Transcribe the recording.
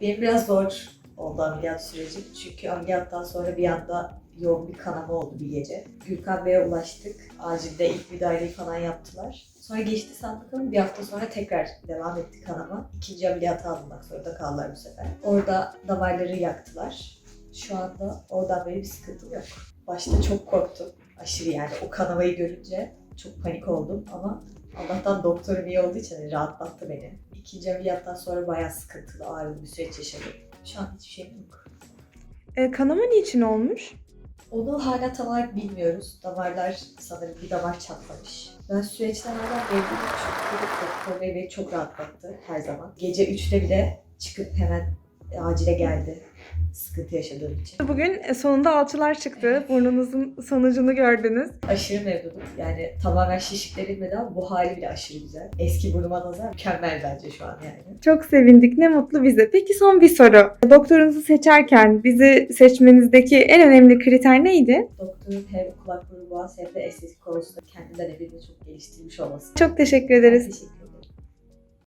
Benim biraz zor oldu ameliyat süreci. Çünkü ameliyattan sonra bir anda yoğun bir kanama oldu bir gece. Gürkan Bey'e ulaştık. Acilde ilk müdahaleyi falan yaptılar. Sonra geçti sandık ama bir hafta sonra tekrar devam etti kanama. İkinci ameliyata alınmak zorunda kaldılar bu sefer. Orada damarları yaktılar. Şu anda oradan beri bir sıkıntım yok. Başta çok korktum. Aşırı yani o kanamayı görünce çok panik oldum ama Allah'tan doktorum iyi olduğu için rahatlattı beni. İkinci ameliyattan sonra bayağı sıkıntılı, ağrılı bir süreç yaşadım. Şu an hiçbir şeyim yok. E, kanama niçin olmuş? Onu hala tam olarak bilmiyoruz. Damarlar sanırım bir damar çatlamış. Ben süreçten hala memnunum çünkü doktor bey beni çok rahatlattı her zaman. Gece 3'te bile çıkıp hemen acile geldi. Sıkıntı yaşadığım için. Bugün e, sonunda alçılar çıktı. Burnunuzun sonucunu gördünüz. Aşırı memnunum. Yani tamamen şişiklerilmedi ama bu hali bile aşırı güzel. Eski burnuma nazar mükemmel bence şu an yani. Çok sevindik. Ne mutlu bize. Peki son bir soru. Doktorunuzu seçerken bizi seçmenizdeki en önemli kriter neydi? Doktorun hem kulak burun boğaz hem de estetik konusunda kendinden eminim çok geliştirmiş olması. Çok teşekkür ederiz. Teşekkür ederim.